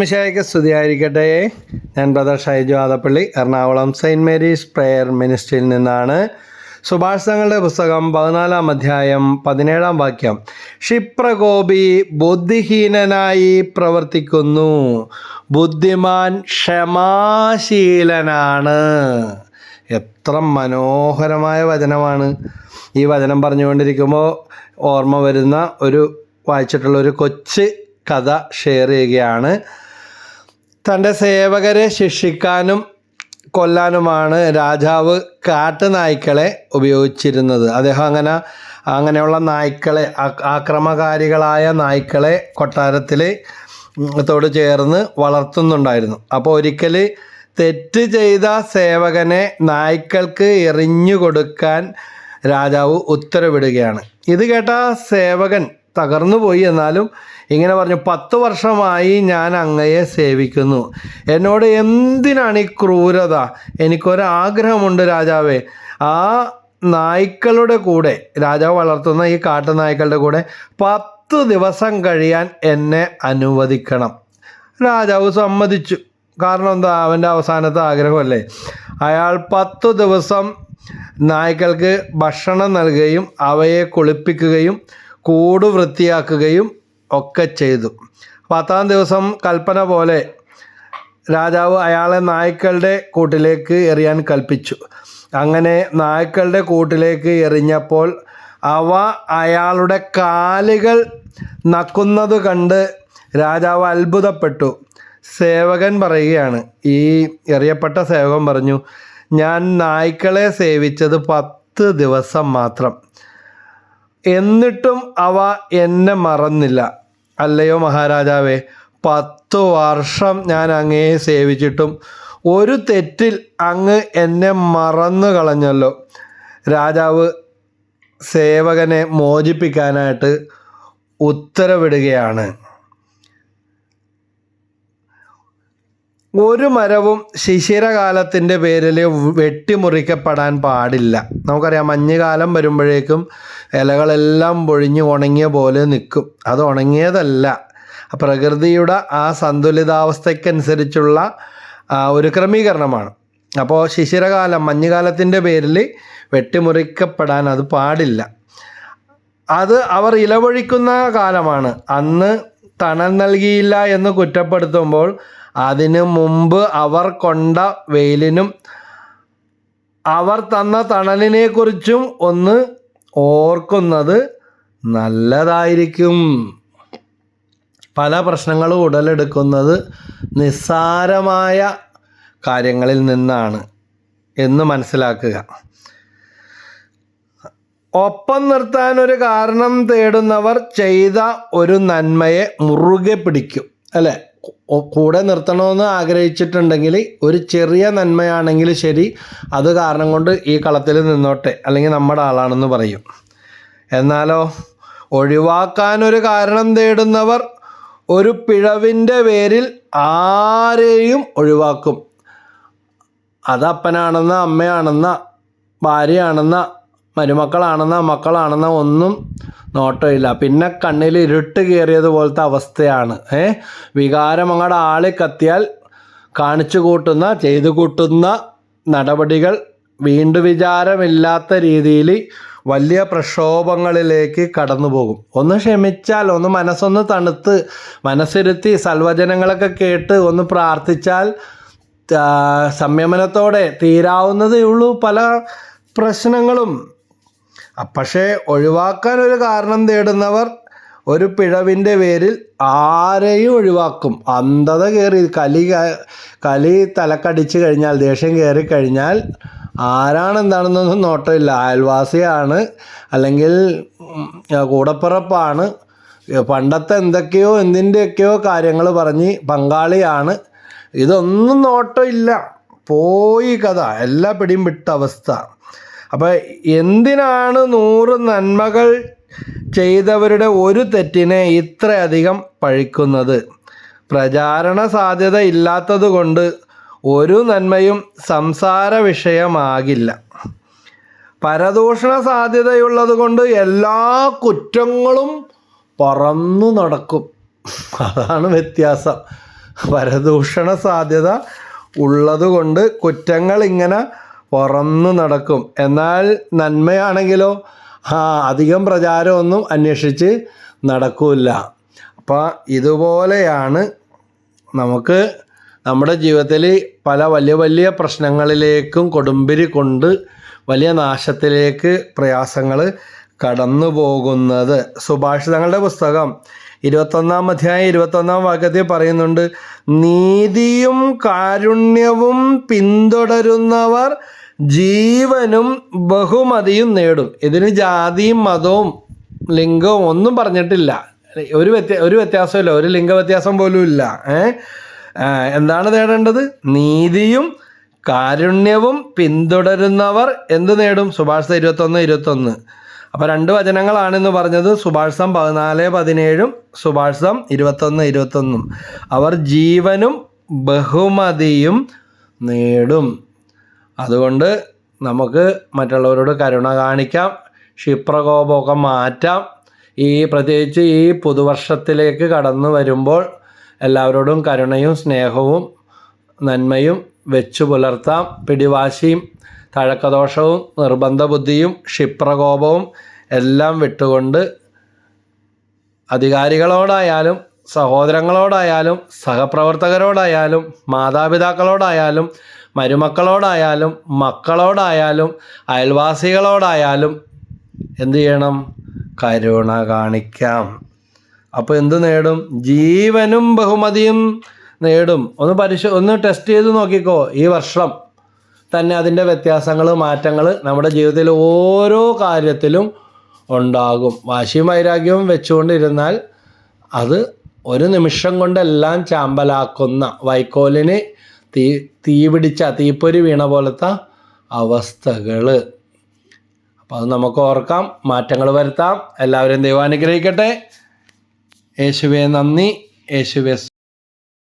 മിശായിക്ക് സ്തുതിയായിരിക്കട്ടെ. ഞാൻ brother Shaiju Adappally Ernakulam saint Mary's prayer മിനിസ്ട്രിയിൽ നിന്നാണ്. സുഭാഷ് തങ്ങളുടെ പുസ്തകം പതിനാലാം അധ്യായം പതിനേഴാം വാക്യം. ക്ഷിപ്രകോപി ബുദ്ധിഹീനനായി പ്രവർത്തിക്കുന്നു. ബുദ്ധിമാൻ ക്ഷമാശീലനാണ്. എത്ര മനോഹരമായ വചനമാണ്. ഈ വചനം പറഞ്ഞുകൊണ്ടിരിക്കുമ്പോൾ ഓർമ്മ വരുന്ന ഒരു വായിച്ചിട്ടുള്ള ഒരു കൊച്ച് കഥ ഷെയർ ചെയ്യുകയാണ്. തന്റെ സേവകരെ ശിക്ഷിക്കാനും കൊല്ലാനുമാണ് രാജാവ് കാട്ടുനായ്ക്കളെ ഉപയോഗിച്ചിരുന്നത്. അദ്ദേഹം അങ്ങനെ അങ്ങനെയുള്ള നായ്ക്കളെ ആക്രമകാരികളായ നായ്ക്കളെ കൊട്ടാരത്തിൽ ത്തോട് ചേർന്ന് വളർത്തുന്നുണ്ടായിരുന്നു. അപ്പോൾ ഒരിക്കൽ തെറ്റ് ചെയ്ത സേവകനെ നായ്ക്കൾക്ക് എറിഞ്ഞു കൊടുക്കാൻ രാജാവ് ഉത്തരവിടുകയാണ്. ഇത് കേട്ട സേവകൻ തകർന്നു പോയി എന്നാലും ഇങ്ങനെ പറഞ്ഞു പത്ത് വർഷമായി ഞാൻ അങ്ങയെ സേവിക്കുന്നു. എന്നോട് എന്തിനാണ് ഈ ക്രൂരത? എനിക്കൊരാഗ്രഹമുണ്ട് രാജാവേ. ആ നായ്ക്കളുടെ കൂടെ രാജാവ് വളർത്തുന്ന ഈ കാട്ടുനായ്ക്കളുടെ കൂടെ പത്ത് ദിവസം കഴിയാൻ എന്നെ അനുവദിക്കണം. രാജാവ് സമ്മതിച്ചു. കാരണം എന്താ? അവന്റെ അവസാനത്തെ ആഗ്രഹമല്ലേ? അയാൾ പത്ത് ദിവസം നായ്ക്കൾക്ക് ഭക്ഷണം നൽകുകയും അവയെ കുളിപ്പിക്കുകയും കൂട് വൃത്തിയാക്കുകയും ഒക്കെ ചെയ്തു. പത്താം ദിവസം കൽപ്പന പോലെ രാജാവ് അയാളെ നായ്ക്കളുടെ കൂട്ടിലേക്ക് എറിയാൻ കൽപ്പിച്ചു. അങ്ങനെ നായ്ക്കളുടെ കൂട്ടിലേക്ക് എറിഞ്ഞപ്പോൾ അവ അയാളുടെ കാലുകൾ നക്കുന്നത് കണ്ട് രാജാവ് അത്ഭുതപ്പെട്ടു. സേവകൻ പറയുകയാണ് ഈ എറിയപ്പെട്ട സേവകൻ പറഞ്ഞു ഞാൻ നായ്ക്കളെ സേവിച്ചത് പത്ത് ദിവസം മാത്രം. എന്നിട്ടും അവ എന്നെ മറന്നില്ല. അല്ലയോ മഹാരാജാവേ പത്ത് വർഷം ഞാൻ അങ്ങയെ സേവിച്ചിട്ടും ഒരു തെറ്റിൽ അങ്ങ് എന്നെ മറന്നു കളഞ്ഞല്ലോ. രാജാവ് സേവകനെ മോചിപ്പിക്കാനായിട്ട് ഉത്തരവിടുകയാണ്. ഒരു മരവും ശിശിരകാലത്തിന്റെ പേരിൽ വെട്ടിമുറിക്കപ്പെടാൻ പാടില്ല. നമുക്കറിയാം മഞ്ഞുകാലം വരുമ്പോഴേക്കും ഇലകളെല്ലാം പൊഴിഞ്ഞ് ഉണങ്ങിയ പോലെ നിൽക്കും. അത് ഉണങ്ങിയതല്ല. പ്രകൃതിയുടെ ആ സന്തുലിതാവസ്ഥയ്ക്കനുസരിച്ചുള്ള ഒരു ക്രമീകരണമാണ്. അപ്പോൾ ശിശിരകാലം മഞ്ഞുകാലത്തിന്റെ പേരിൽ വെട്ടിമുറിക്കപ്പെടാൻ അത് പാടില്ല. അത് അവർ ഇലവഴിക്കുന്ന കാലമാണ്. അന്ന് തണൽ നൽകിയില്ല എന്ന് കുറ്റപ്പെടുത്തുമ്പോൾ അതിനു മുമ്പ് അവർ കൊണ്ട വെയിലിനും അവർ തന്ന തണലിനെക്കുറിച്ചും ഒന്ന് ഓർക്കുന്നത് നല്ലതായിരിക്കും. പല പ്രശ്നങ്ങളും ഉടലെടുക്കുന്നത് നിസ്സാരമായ കാര്യങ്ങളിൽ നിന്നാണ് എന്ന് മനസ്സിലാക്കുക. ഒപ്പം നിർത്താൻ ഒരു കാരണം തേടുന്നവർ ചെയ്ത ഒരു നന്മയെ മുറുകെ പിടിക്കും അല്ലേ? കൂടെ നിർത്തണമെന്ന് ആഗ്രഹിച്ചിട്ടുണ്ടെങ്കിൽ ഒരു ചെറിയ നന്മയാണെങ്കിൽ ശരി. അത് കാരണം കൊണ്ട് ഈ കളത്തിൽ നിന്നോട്ടെ. അല്ലെങ്കിൽ നമ്മുടെ ആളാണെന്ന് പറയും. എന്നാലോ ഒഴിവാക്കാൻ ഒരു കാരണം തേടുന്നവർ ഒരു പിഴവിന്റെ പേരിൽ ആരെയും ഒഴിവാക്കും. അത് അപ്പനാണെന്ന അമ്മയാണെന്ന ഭാര്യയാണെന്ന മരുമക്കളാണെന്ന മക്കളാണെന്ന ഒന്നും നോട്ടമില്ല. പിന്നെ കണ്ണിൽ ഇരുട്ട് കയറിയതുപോലത്തെ അവസ്ഥയാണ്. ഏ? വികാരം അങ്ങോട്ട് ആളി കത്തിയാൽ കാണിച്ചു കൂട്ടുന്ന ചെയ്തു കൂട്ടുന്ന നടപടികൾ വീണ്ടു വിചാരമില്ലാത്ത രീതിയിൽ വലിയ പ്രക്ഷോഭങ്ങളിലേക്ക് കടന്നു പോകും ഒന്ന് ക്ഷമിച്ചാൽ ഒന്ന് മനസ്സൊന്ന് തണുത്ത് മനസ്സിരുത്തി സൽവചനങ്ങളൊക്കെ കേട്ട് ഒന്ന് പ്രാർത്ഥിച്ചാൽ സംയമനത്തോടെ തീരാവുന്നതേ ഉള്ളൂ പല പ്രശ്നങ്ങളും. പക്ഷേ ഒഴിവാക്കാൻ ഒരു കാരണം തേടുന്നവർ ഒരു പിഴവിന്റെ പേരിൽ ആരെയും ഒഴിവാക്കും. അന്ധത കയറി കലി കലി തലക്കടിച്ച് കഴിഞ്ഞാൽ ദേഷ്യം കയറി കഴിഞ്ഞാൽ ആരാണെന്താണെന്നൊന്നും നോട്ടമില്ല. അയൽവാസിയാണ് അല്ലെങ്കിൽ കൂടപ്പിറപ്പാണ്. പണ്ടത്തെ എന്തൊക്കെയോ എന്തിന്റെയൊക്കെയോ കാര്യങ്ങൾ പറഞ്ഞ് പങ്കാളിയാണ്. ഇതൊന്നും നോട്ടമില്ല. പോയി കഥ. എല്ലാ പിടിയും വിട്ട അവസ്ഥ അപ്പം എന്തിനാണ് നൂറ് നന്മകൾ ചെയ്തവരുടെ ഒരു തെറ്റിനെ ഇത്രയധികം പഴിക്കുന്നത്? പ്രചാരണ സാധ്യത ഇല്ലാത്തത് കൊണ്ട് ഒരു നന്മയും സംസാര വിഷയമാകില്ല. പരദൂഷണ സാധ്യതയുള്ളത് കൊണ്ട് എല്ലാ കുറ്റങ്ങളും പറന്നു നടക്കും. അതാണ് വ്യത്യാസം. പരദൂഷണ സാധ്യത ഉള്ളതുകൊണ്ട് കുറ്റങ്ങൾ ഇങ്ങനെ പുറന്നു നടക്കും. എന്നാൽ നന്മയാണെങ്കിലോ? ആ അധികം പ്രചാരമൊന്നും അന്വേഷിച്ച് നടക്കില്ല അപ്പോൾ ഇതുപോലെയാണ് നമുക്ക് നമ്മുടെ ജീവിതത്തിൽ പല വലിയ വലിയ പ്രശ്നങ്ങളിലേക്കും കൊടുമ്പിരി കൊണ്ട് വലിയ നാശത്തിലേക്ക് പ്രയാസങ്ങൾ കടന്നു പോകുന്നത്. സുഭാഷിതങ്ങളുടെ പുസ്തകം ഇരുപത്തൊന്നാം അധ്യായം ഇരുപത്തൊന്നാം വാക്യത്തിൽ പറയുന്നുണ്ട് നീതിയും കാരുണ്യവും പിന്തുടരുന്നവർ ജീവനും ബഹുമതിയും നേടും. ഇതിന് ജാതിയും മതവും ലിംഗവും ഒന്നും പറഞ്ഞിട്ടില്ല. ഒരു വ്യത്യ ഒരു വ്യത്യാസമില്ല ഒരു ലിംഗ വ്യത്യാസം പോലും ഇല്ല. എന്താണ് നേടേണ്ടത്? നീതിയും കാരുണ്യവും പിന്തുടരുന്നവർ എന്ത് നേടും? സുഭാഷ് ഇരുപത്തൊന്ന് ഇരുപത്തൊന്ന്. അപ്പോൾ രണ്ട് വചനങ്ങളാണെന്ന് പറഞ്ഞത് സുഭാഷിതം പതിനാല് പതിനേഴും സുഭാഷിതം ഇരുപത്തൊന്ന് ഇരുപത്തൊന്നും. അവർ ജീവനും ബഹുമതിയും നേടും. അതുകൊണ്ട് നമുക്ക് മറ്റുള്ളവരോട് കരുണ കാണിക്കാം ക്ഷിപ്രകോപമൊക്കെ മാറ്റാം. ഈ പ്രത്യേകിച്ച് ഈ പുതുവർഷത്തിലേക്ക് കടന്നു വരുമ്പോൾ എല്ലാവരോടും കരുണയും സ്നേഹവും നന്മയും വെച്ചു പുലർത്താം. പിടിവാശിയും തഴക്കദോഷവും നിർബന്ധ ബുദ്ധിയും ക്ഷിപ്രകോപവും എല്ലാം വിട്ടുകൊണ്ട് അധികാരികളോടായാലും സഹോദരങ്ങളോടായാലും സഹപ്രവർത്തകരോടായാലും മാതാപിതാക്കളോടായാലും മരുമക്കളോടായാലും മക്കളോടായാലും അയൽവാസികളോടായാലും എന്ത് ചെയ്യണം? കരുണ കാണിക്കാം. അപ്പോൾ എന്ത് നേടും? ജീവനും ബഹുമതിയും നേടും. ഒന്ന് പരിശോ ഒന്ന് ടെസ്റ്റ് ചെയ്ത് നോക്കിക്കോ ഈ വർഷം. തന്നെ അതിന്റെ വ്യത്യാസങ്ങൾ മാറ്റങ്ങൾ നമ്മുടെ ജീവിതത്തിൽ ഓരോ കാര്യത്തിലും ഉണ്ടാകും. വാശിയും വൈരാഗ്യവും വെച്ചുകൊണ്ടിരുന്നാൽ അത് ഒരു നിമിഷം കൊണ്ടെല്ലാം ചാമ്പലാക്കുന്ന വൈക്കോലിന് തീ തീ പിടിച്ച തീപ്പൊരി വീണ പോലത്തെ അവസ്ഥകൾ അപ്പോൾ അത് നമുക്ക് ഓർക്കാം മാറ്റങ്ങൾ വരുത്താം. എല്ലാവരും ദൈവം അനുഗ്രഹിക്കട്ടെ. യേശുവെ നന്ദി. യേശുവെ